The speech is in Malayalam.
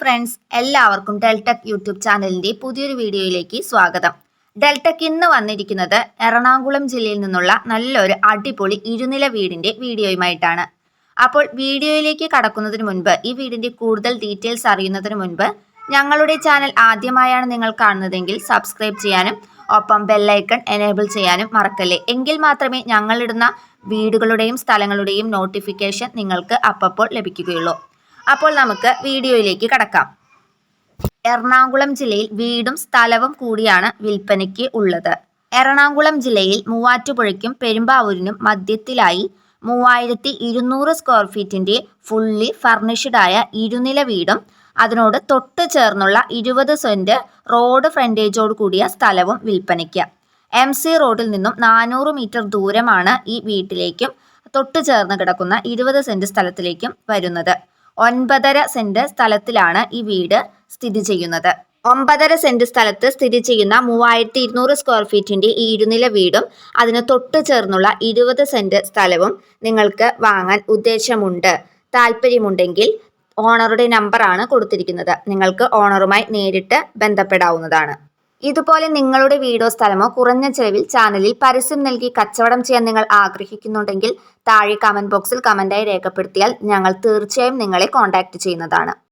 ഫ്രണ്ട്സ് എല്ലാവർക്കും ഡെൽടെക് യൂട്യൂബ് ചാനലിന്റെ പുതിയൊരു വീഡിയോയിലേക്ക് സ്വാഗതം. ഡെൽടെക് ഇന്ന് വന്നിരിക്കുന്നത് എറണാകുളം ജില്ലയിൽ നിന്നുള്ള നല്ലൊരു അടിപൊളി ഇരുനില വീടിന്റെ വീഡിയോയുമായിട്ടാണ്. അപ്പോൾ വീഡിയോയിലേക്ക് കടക്കുന്നതിന് മുൻപ് ഈ വീടിന്റെ കൂടുതൽ ഡീറ്റെയിൽസ് അറിയുന്നതിന് മുൻപ് ഞങ്ങളുടെ ചാനൽ ആദ്യമായാണ് നിങ്ങൾ കാണുന്നതെങ്കിൽ സബ്സ്ക്രൈബ് ചെയ്യാനും ഒപ്പം ബെല്ലൈക്കൺ എനേബിൾ ചെയ്യാനും മറക്കല്ലേ? എങ്കിൽ മാത്രമേ ഞങ്ങളിടുന്ന വീടുകളുടെയും സ്ഥലങ്ങളുടെയും നോട്ടിഫിക്കേഷൻ നിങ്ങൾക്ക് അപ്പപ്പോൾ ലഭിക്കുകയുള്ളൂ. അപ്പോൾ നമുക്ക് വീഡിയോയിലേക്ക് കടക്കാം. എറണാകുളം ജില്ലയിൽ വീടും സ്ഥലവും കൂടിയാണ് വിൽപ്പനയ്ക്ക് ഉള്ളത്. എറണാകുളം ജില്ലയിൽ മൂവാറ്റുപുഴയ്ക്കും പെരുമ്പാവൂരിനും മധ്യത്തിലായി മൂവായിരത്തി ഇരുന്നൂറ് സ്ക്വയർ ഫീറ്റിന്റെ ഫുള്ളി ഫർണിഷ്ഡായ ഇരുനില വീടും അതിനോട് തൊട്ട് ചേർന്നുള്ള ഇരുപത് സെന്റ് റോഡ് ഫ്രണ്ടേജോട് കൂടിയ സ്ഥലവും വിൽപ്പനയ്ക്ക്. എം സി റോഡിൽ നിന്നും നാനൂറ് മീറ്റർ ദൂരമാണ് ഈ വീട്ടിലേക്കും തൊട്ട് ചേർന്ന് കിടക്കുന്ന ഇരുപത് സെന്റ് സ്ഥലത്തിലേക്കും വരുന്നത്. ഒൻപതര സെന്റ് സ്ഥലത്തിലാണ് ഈ വീട് സ്ഥിതി ചെയ്യുന്നത്. ഒമ്പതര സെന്റ് സ്ഥലത്ത് സ്ഥിതി ചെയ്യുന്ന മൂവായിരത്തി ഇരുന്നൂറ് സ്ക്വയർ ഫീറ്റിന്റെ ഈ ഇരുനില വീടും അതിന് തൊട്ട് ചേർന്നുള്ള ഇരുപത് സെന്റ് സ്ഥലവും നിങ്ങൾക്ക് വാങ്ങാൻ ഉദ്ദേശമുണ്ട്. താല്പര്യമുണ്ടെങ്കിൽ ഓണറുടെ നമ്പറാണ് കൊടുത്തിരിക്കുന്നത്. നിങ്ങൾക്ക് ഓണറുമായി നേരിട്ട് ബന്ധപ്പെടാവുന്നതാണ്. ഇതുപോലെ നിങ്ങളുടെ വീടോ സ്ഥലമോ കുറഞ്ഞ ചെലവിൽ ചാനലിൽ പരസ്യം നൽകി കച്ചവടം ചെയ്യാൻ നിങ്ങൾ ആഗ്രഹിക്കുന്നുണ്ടെങ്കിൽ താഴെ കമന്റ് ബോക്സിൽ കമന്റായി രേഖപ്പെടുത്തിയാൽ ഞങ്ങൾ തീർച്ചയായും നിങ്ങളെ കോൺടാക്ട് ചെയ്യുന്നതാണ്.